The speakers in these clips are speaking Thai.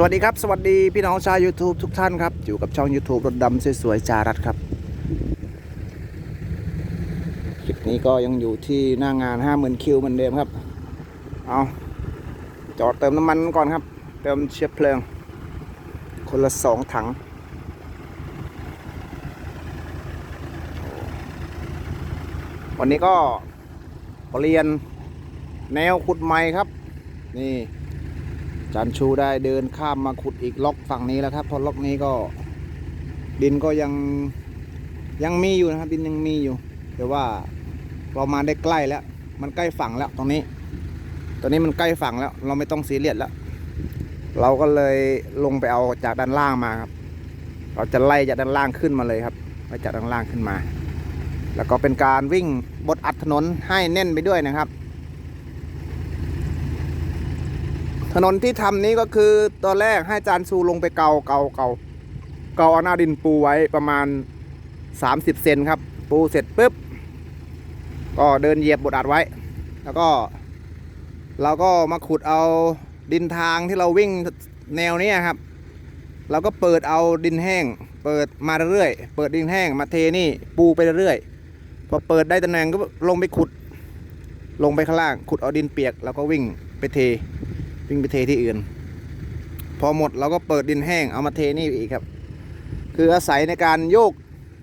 สวัสดีครับ สวัสดีพี่น้องชาว YouTube ทุกท่านครับ อยู่กับช่อง YouTube รถดำสวยๆจารัดครับ คลิปนี้ก็ยังอยู่ที่หน้างาน 50,000คิวเหมือนเดิมครับ เอาจอดเติมน้ำมันก่อนครับ เติมเชื้อเพลิง คนละสองถัง วันนี้ก็เปลี่ยนแนวขุดใหม่ครับ นี่ จันชูได้เดินข้ามมาขุดอีกล็อกฝั่งนี้แล้วครับเพราะล็อกนี้ก็ดินก็ยังยังมีอยู่นะครับ ดินยังมีอยู่ แต่ว่าเรามาได้ใกล้แล้ว มันใกล้ฝั่งแล้วตรงนี้ ตอนนี้มันใกล้ฝั่งแล้ว เราไม่ต้องซีเรียสแล้ว เราก็เลยลงไปเอาจากด้านล่างมาครับ เราจะไล่จากด้านล่างขึ้นมาเลยครับไล่จากด้านล่างขึ้นมา แล้วก็เป็นการวิ่งบดอัดถนนให้แน่นไปด้วยนะครับ ถ นนที่ทำนี้ก็คือตอนแรกให้จานซูลงไปเกาเกาเกาเกาเอาหน้าดินปูไว้ประมาณ 30 เซนครับ ปูเสร็จปุ๊บ ก็เดินเหยียบบดอัดไว้ แล้วก็ เราก็มาขุดเอาดินทางที่เราวิ่งแนวนี้ครับ เราก็เปิดเอาดินแห้ง เปิดมาเรื่อยเปิดดินแห้งมาเทนี่ปูไปเรื่อยพอเปิดได้ตำแหน่งก็ลงไปขุด ลงไปข้างล่างขุดเอาดินเปียก แล้วก็วิ่งไปเท วิ่งไปเทที่อื่น พอหมดเราก็เปิดดินแห้งเอามาเทนี่อีกครับ คืออาศัยในการโยก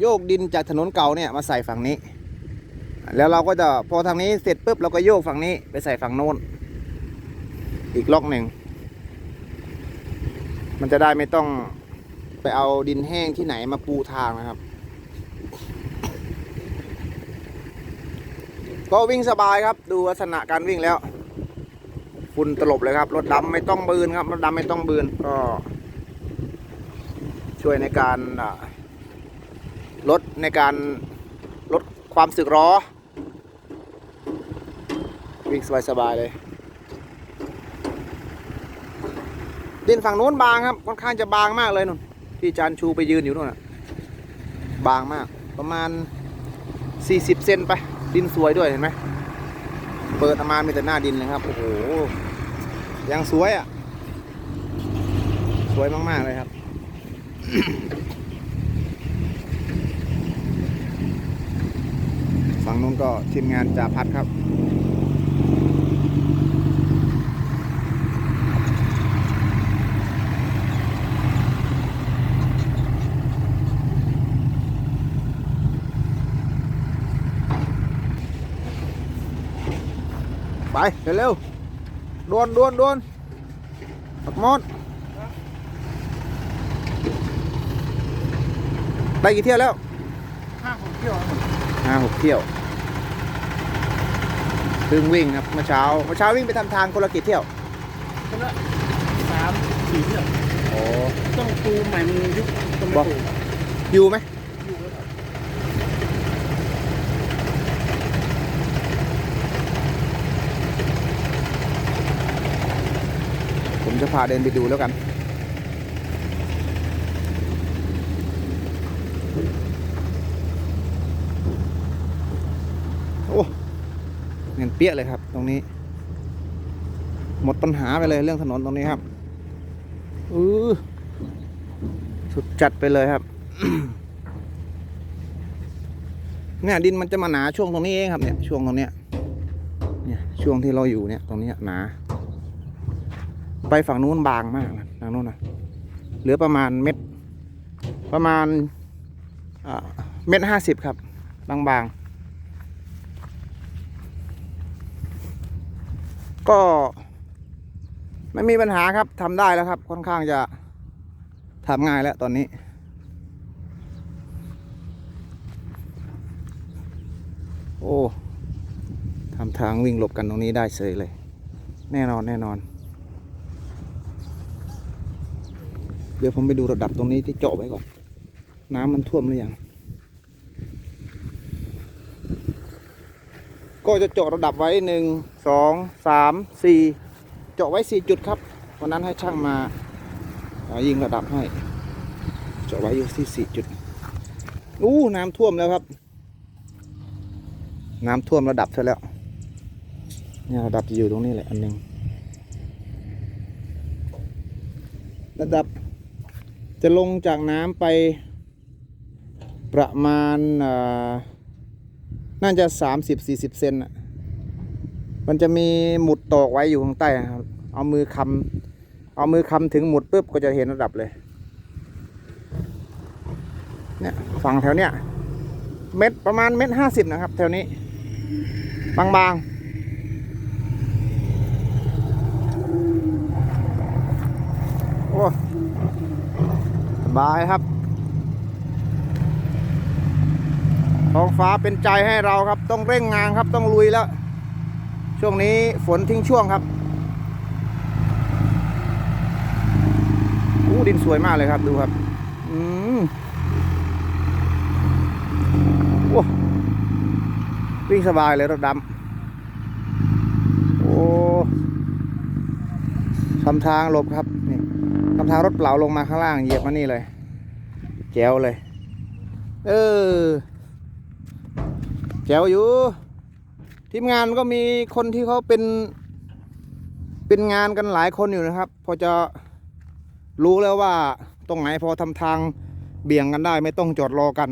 โยกดินจากถนนเก่าเนี่ยมาใส่ฝั่งนี้ แล้วเราก็จะพอทางนี้เสร็จปุ๊บเราก็โยกฝั่งนี้ไปใส่ฝั่งโน้น อีกล็อกหนึ่งมันจะได้ไม่ต้องไปเอาดินแห้งที่ไหนมาปูทางนะครับ ก็วิ่งสบายครับ ดูลักษณะการวิ่งแล้ว ฝุ่นตลบเลยครับ รถดำไม่ต้องบืนครับ รถดำไม่ต้องบืนก็ช่วยในการลดในการลดความสึกหรอวิ่งสบายๆเลย ดินฝั่งโน้นบางครับ ค่อนข้างจะบางมากเลยนุ่นที่จานชูไปยืนอยู่นู่นนะบางมาก ประมาณ 40 เซนไป ดินสวยด้วยเห็นไหม เปิดออกมามีแต่หน้าดินเลยครับ โอ้โห ยังสวยอะ สวยมากๆเลยครับ ฝั่งนู้นก็ทีมงานจ่าพัดครับ เร็วๆดวนดวนดวนปักมดได้กี่เที่ยวแล้วห้าหกเที่ยวครับห้าหกเที่ยวเพิ่งวิ่งครับเมื่อเช้าเมื่อเช้าวิ่งไปทำทางคนละกี่เที่ยวคนละสามสี่เที่ยวโอ้ต้องปูใหม่มันยุบต้องบไม่อกปูอยู่ไหม อยู่แล้วครับ ผมจะ พาเดินไปดูแล้วกัน โอ้เงินเปี้ยเลยครับ ตรงนี้ หมดปัญหาไปเลยเรื่องถนนตรงนี้ครับอือสุดจัดไปเลยครับเนี่ยดินมันจะมาหนาช่วงตรงนี้เองครับเนี่ยช่วงตรงเนี้ยเนี่ยช่วงที่เราอยู่เนี่ยตรงนี้หนา ไปฝั่งนู้นบางมากนะทางนู้นนะเหลือประมาณเม็ดประมาณเม็ดห้าสิบครับบางบางก็ไม่มีปัญหาครับทำได้แล้วครับ ค่อนข้างจะทำง่ายแล้วตอนนี้ โอ้ทำทางวิ่งหลบกันตรงนี้ได้เฉยเลย แน่นอนแน่นอน เดี๋ยวผมไปดูระดับตรงนี้ที่เจาะไว้ก่อน น้ำมันท่วมหรือยัง ก็จะเจาะระดับไว้หนึ่งสองสามสี่เจาะไว้สี่จุดครับ วันนั้นให้ช่างมาายิงระดับให้ เจาะไว้อยู่ที่สี่จุดอู้น้ำท่วมแล้วครับ น้ำท่วมระดับซะแล้ว เนี่ยระดับอยู่ตรงนี้แหละอันหนึ่งระดับ จะลงจากน้ำไปประมาณน่าจะสามสิบสี่สิบเซนอะมันจะมีหมุดตอกไว้อยู่ข้างใต้ครับ เอามือคำเอามือคำถึงหมุดปุ๊บก็จะเห็นระดับเลย เนี่ยฝั่งแถวเนี้ยเม็ดประมาณเม็ดห้าสิบนะครับ แถวนี้ บางๆโอ้ บายครับ ท้องฟ้าเป็นใจให้เราครับ ต้องเร่งงานครับ ต้องลุยแล้ว ช่วงนี้ฝนทิ้งช่วงครับอู้ดินสวยมากเลยครับ ดูครับ อืมโอ้วิ่งสบายเลยรถดำโอ้ทำทางหลบครับ ทำทางรถเปล่าลงมาข้างล่างเหยียบมานี่เลยแจ๋วเลย เออแจ๋วอยู่ ทีมงานก็มีคนที่เขาเป็น เป็นงานกันหลายคนอยู่นะครับ พอจะรู้แล้วว่าตรงไหนพอทำทางเบี่ยงกันได้ ไม่ต้องจอดรอกัน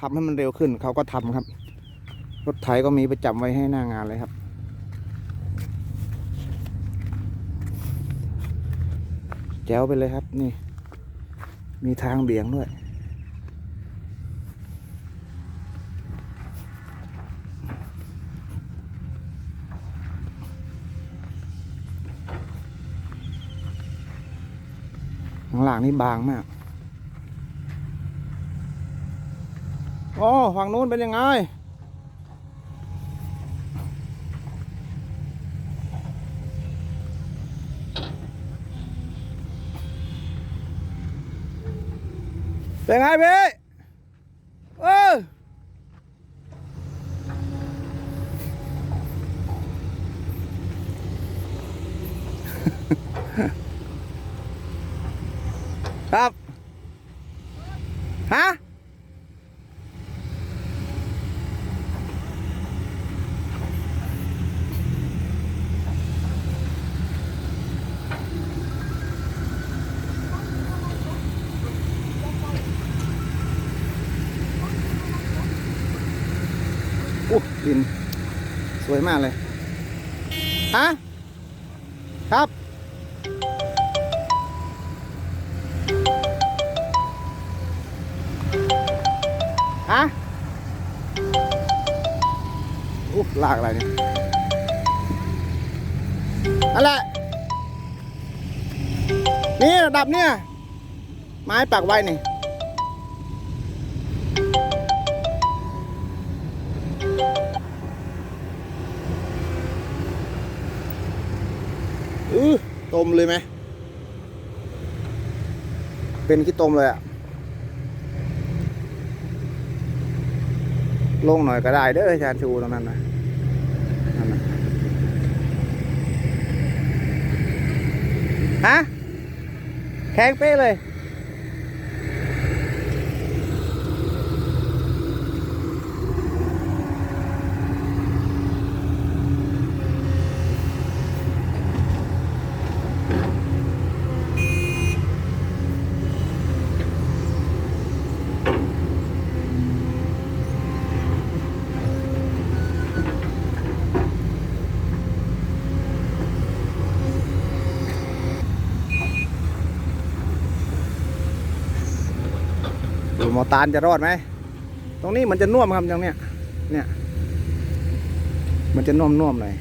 ทำให้มันเร็วขึ้น เขาก็ทำครับ รถไถก็มีประจำไว้ให้หน้างานเลยครับ แจ๋วไปเลยครับ นี่ มีทางเบี่ยงด้วย ข้างหลังนี่บางมาก โอ้ ฝั่งนู้นเป็นยังไง เป็นไงพี่เออครับ ฮะ อู้ ดิน สวยมากเลยฮะครับ ฮะอู้ลากอะไรเนี่ยนั่นแหละนี่ระดับเนี่ย ไม้ปักไว้นี่ มเลยไหม เป็นขี้ต้มเลยอะลงหน่อยก็ได้เด้ออาจารย์ชูตรงนั้นนะนั่นน่ะฮะแข็งเป๊ะเลย ดูหมอตานจะรอดไหม ตรงนี้มันจะน่วมครับตรงเนี้ย เนี่ย มันจะน่วมน่วมๆหน่อย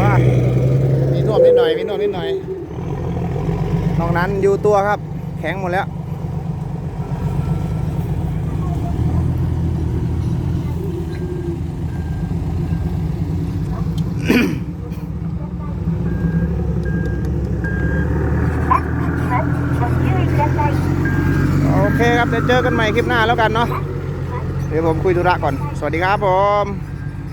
ว้าวมีน่วมนิดหน่อย มีน่วมนิดหน่อย นอกนั้น อยู่ตัวครับ แข็งหมดแล้วโอเคครับเดี๋ยวเจอกันใหม่คลิปหน้าแล้วกันเนาะเดี๋ยวผมคุยธุระก่อน สวัสดีครับผม